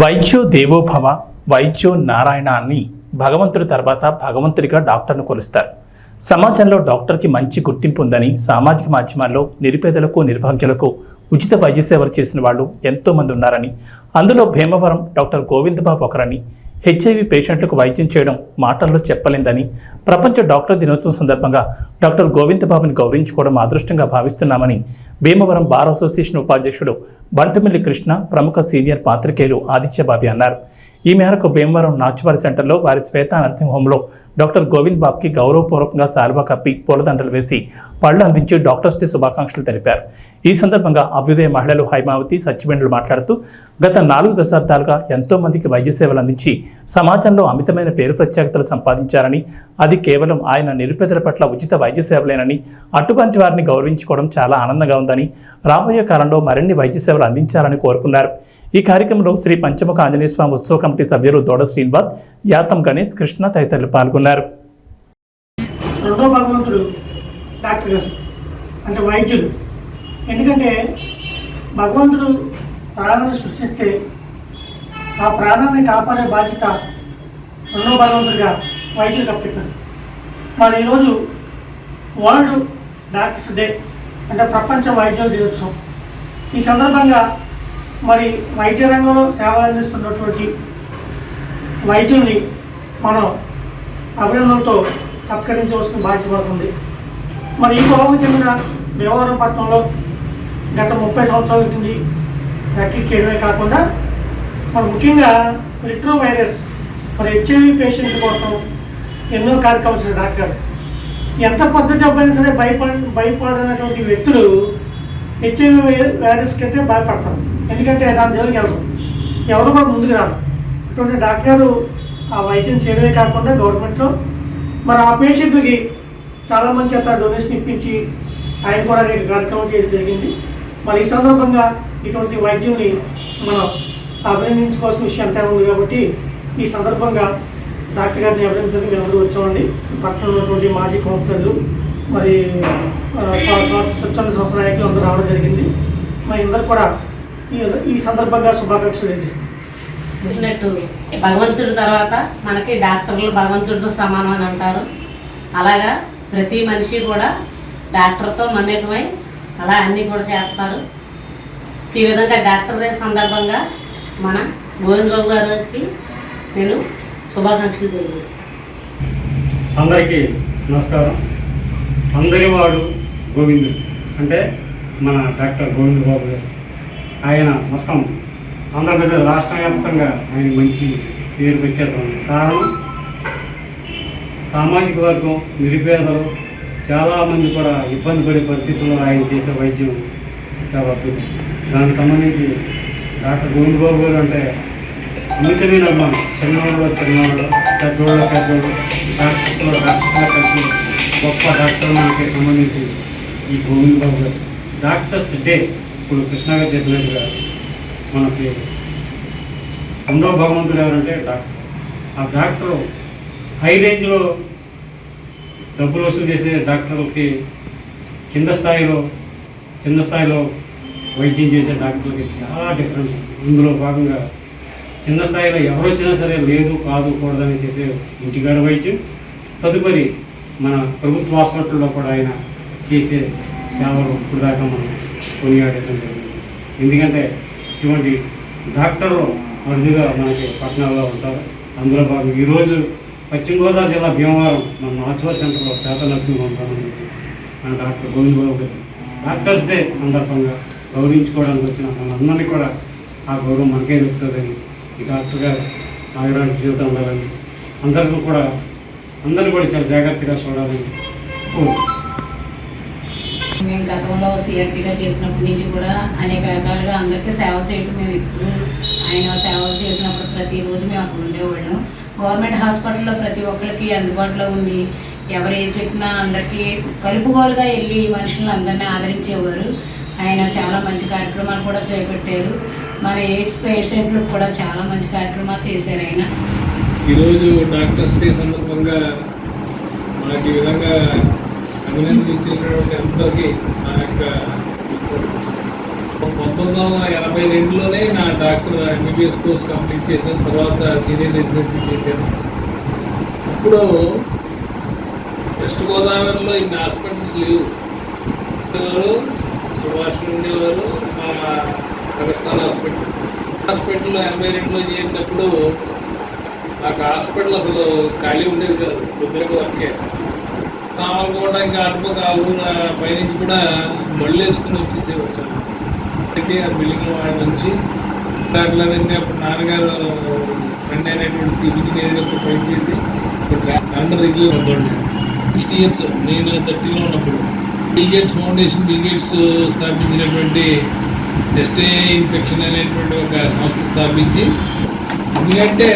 వైద్యో దేవోభవ వైద్యో నారాయణ అని భగవంతుడి తర్వాత భగవంతుడిగా డాక్టర్ను కొలుస్తారు. సమాజంలో డాక్టర్కి మంచి గుర్తింపు ఉందని సామాజిక మాధ్యమాల్లో నిరుపేదలకు నిర్భాగ్యులకు ఉచిత వైద్య సేవలు చేసిన వాళ్ళు ఎంతోమంది ఉన్నారని అందులో భీమవరం డాక్టర్ గోవిందబాబు ఒకరని హెచ్ఐవి పేషెంట్లకు వైద్యం చేయడం మాటల్లో చెప్పలేందని ప్రపంచ డాక్టర్ దినోత్సవం సందర్భంగా డాక్టర్ గోవిందబాబుని గౌరవించుకోవడం అదృష్టంగా భావిస్తున్నామని భీమవరం బార్ అసోసియేషన్ ఉపాధ్యక్షుడు బంటమిల్లి కృష్ణ ప్రముఖ సీనియర్ పాత్రికేయులు ఆదిత్యబాబి అన్నారు. ఈ మేరకు భీమవరం నాచువారి సెంటర్లో వారి శ్వేత నర్సింగ్ హోంలో డాక్టర్ గోవింద్ బాబుకి గౌరవపూర్వకంగా శాలువా కప్పి పూలదండలు వేసి పళ్ళు అందించి డాక్టర్స్ డే శుభాకాంక్షలు తెలిపారు. ఈ సందర్భంగా అభ్యుదయ మహిళలు హైమావతి సత్యబెండ్లు మాట్లాడుతూ గత నాలుగు దశాబ్దాలుగా ఎంతో మందికి వైద్య సేవలు అందించి సమాజంలో అమితమైన పేరు ప్రత్యేకతలు సంపాదించారని అది కేవలం ఆయన నిరుపేదల పట్ల ఉచిత వైద్య సేవలేనని అటువంటి వారిని గౌరవించుకోవడం చాలా ఆనందంగా ఉందని రాబోయే కాలంలో మరిన్ని వైద్య సేవలు అందించాలని కోరుకున్నారు. ఈ కార్యక్రమంలో శ్రీ పంచముఖ ఆంజనేయ స్వామి ఉత్సవ కమిటీ సభ్యులు దోడ శ్రీనివాస్ యాతం గణేష్ కృష్ణ తదితరులు పాల్గొన్నారు. రెండో భగవంతుడు డాక్టర్ గారు అంటే వైద్యుడు. ఎందుకంటే భగవంతుడు ప్రాణాన్ని సృష్టిస్తే ఆ ప్రాణాన్ని కాపాడే బాధ్యత రెండో భగవంతుడిగా వైద్యులు కప్పెట్టారు మరి ఈరోజు వరల్డ్ డాక్టర్స్ డే అంటే ప్రపంచ వైద్యుల దినోత్సవం. ఈ సందర్భంగా మరి వైద్య రంగంలో సేవలు అందిస్తున్నటువంటి వైద్యుల్ని మనం అభినందనలతో సత్కరించవలసిన బాధ్యత పడుతుంది మరి ఈ బాగు చెందిన భీమవరం పట్టణంలో గత ముప్పై సంవత్సరాల నుండి ప్రాక్టీస్ చేయడమే కాకుండా మరి ముఖ్యంగా రిట్రో వైరస్ మరి హెచ్ఐవి పేషెంట్ కోసం ఎన్నో కార్యక్రమాలు డాక్టర్ ఎంత పెద్ద జబ్బు అయినా సరే భయపడ భయపడినటువంటి వ్యక్తులు హెచ్ఐవి వైరస్ కంటే భయపడతారు. ఎందుకంటే దాని జోలికి ఎవరు? ఎవరు కూడా ముందుకు రారు. అటువంటి డాక్టర్ ఆ వైద్యం చేయడమే కాకుండా గవర్నమెంట్లో మరి ఆ పేషెంట్లకి చాలా మంది చేత డొనేషన్ ఇప్పించి ఆయన కూడా నేను కార్యక్రమం చేయడం జరిగింది. మరి ఈ సందర్భంగా ఇటువంటి వైద్యుని మనం అభినందించుకోవాల్సిన విషయం అంతా ఉంది కాబట్టి ఈ సందర్భంగా డాక్టర్ గారిని అభినందించడానికి మేము అందరూ వచ్చామండి. పట్టణంలో ఉన్నటువంటి మాజీ కౌన్సిలర్లు మరి స్వచ్ఛంద సంస్థ నాయకులు అందరూ రావడం జరిగింది. మరి అందరూ కూడా ఈ- సందర్భంగా శుభాకాంక్షలు తెలియజేస్తాం చెప్పినట్టు భగవంతుడి తర్వాత మనకి డాక్టర్లు భగవంతుడితో సమానం అని అంటారు. అలాగా ప్రతి మనిషి కూడా డాక్టర్తో మమేకమై అలా అన్నీ కూడా చేస్తారు. ఈ విధంగా డాక్టర్ డే సందర్భంగా మన గోవింద్ బాబు గారికి నేను శుభాకాంక్షలు తెలియజేస్తాను. అందరికీ నమస్కారం. అందరి వాడు గోవిందుడు. అంటే మన డాక్టర్ గోవింద్ బాబు గారు. ఆయన మొత్తం ఆంధ్రప్రదేశ్ రాష్ట్ర వ్యాప్తంగా ఆయన మంచి పేరు పెట్టారు కారణం సామాజిక వర్గం నిరుపేదలు చాలామంది కూడా ఇబ్బంది పడే పరిస్థితుల్లో ఆయన చేసే వైద్యం చాలా అద్భుతం. దానికి సంబంధించి డాక్టర్ గోవింద్ బాబు గారు అంటే అమితమైన అభిమానం. చిన్నవాళ్ళు చిన్నవాళ్ళు పెద్దోళ్ళు పెద్దోళ్ళు డాక్టర్స్లో డాక్టర్స్లో కలిసి గొప్ప డాక్టర్ మనకి సంబంధించి ఈ గోవింద్ బాబు గారు. డాక్టర్స్ డే ఇప్పుడు కృష్ణ గారు చెప్పినట్టుగా మనకి రెండో భగవంతుడు ఎవరంటే డాక్టర్. ఆ డాక్టర్ హై రేంజ్లో డబ్బులు వసూలు చేసే డాక్టర్లకి కింద స్థాయిలో చిన్న స్థాయిలో వైద్యం చేసే డాక్టర్లకి చాలా డిఫరెన్స్ ఇందులో భాగంగా చిన్న స్థాయిలో ఎవరు వచ్చినా సరే లేదు కాదు కూడదని చేసే ఇంటికాడ వైద్యం. తదుపరి మన ప్రభుత్వ హాస్పిటల్లో కూడా ఆయన చేసే సేవలు ఇప్పుడు దాకా మనం కొనియాడటం జరిగింది. ఎందుకంటే ఇటువంటి డాక్టర్లు అరుదుగా మనకి పట్టణాల్లో ఉంటారు. అందులో భాగం ఈరోజు పశ్చిమ గోదావరి జిల్లా భీమవరం మన నాచువల్ సెంటర్లో పేద నర్సింగ్ ఉంటామని మన డాక్టర్ గోవింద్ బాబు గారు. డాక్టర్స్ డే సందర్భంగా గౌరవించుకోవడానికి వచ్చిన మనందరినీ కూడా ఆ గౌరవం మనకే దొరుకుతుందని ఈ డాక్టర్ గారు నాగరాజు జీవితం ఉండాలని అందరికీ కూడా అందరూ కూడా చాలా జాగ్రత్తగా చూడాలని మేము గతంలో సిఆర్పిగా చేసినప్పటి నుంచి కూడా అనేక రకాలుగా అందరికీ సేవ చేయటం మేము ఇప్పుడు ఆయన సేవలు చేసినప్పుడు ప్రతిరోజు మేము అక్కడ ఉండేవాళ్ళం. గవర్నమెంట్ హాస్పిటల్లో ప్రతి ఒక్కరికి అందుబాటులో ఉండి ఎవరు ఏం చెప్పినా అందరికీ కలుపుగోలుగా వెళ్ళి మనుషులను అందరినీ ఆదరించేవారు. ఆయన చాలా మంచి కార్యక్రమాలు కూడా చేపట్టారు. మన ఎయిడ్స్ పేషెంట్లకు కూడా చాలా మంచి కార్యక్రమాలు చేశారు ఆయన. ఈరోజు డాక్టర్స్ డే సందర్భంగా మనకి విధంగా విధంగా అభినందించినటువంటి నా యొక్క పంతొమ్మిది వందల ఎనభై రెండులోనే నా డాక్టర్ ఎంబీబీఎస్ కోర్స్ కంప్లీట్ చేసిన తర్వాత సీనియర్ రెసిడెన్సీ చేశాను. అప్పుడు వెస్ట్ గోదావరిలో ఇన్ని హాస్పిటల్స్ లేవు. ఉండేవారు సుభాష్ ఉండేవారు మా పాకిస్తాన్ హాస్పిటల్. హాస్పిటల్లో ఎనభై రెండులో చేరినప్పుడు నాకు హాస్పిటల్ అసలు ఖాళీ ఉండేది కాదు కొద్దిగా వర్కే. సామాన్లు కూడా ఇంకా అటుపక్క ఊరు పైనుంచి కూడా మళ్ళేసుకుని వచ్చేసి వచ్చాను అంటే ఆ బిల్డింగ్ వాడి నుంచి అట్లాదంటే అప్పుడు నాన్నగారు ఫ్రెండ్ అయినటువంటి ఇంజనీర్ ఫైట్ చేసి అండర్ రిగ్యూ సిక్స్టీ ఇయర్స్ నేను థర్టీలో ఉన్నప్పుడు Bill Gates foundation Bill Gates స్థాపించినటువంటి ఎస్టే ఇన్ఫెక్షన్ అనేటువంటి ఒక సంస్థ స్థాపించి ఎందుకంటే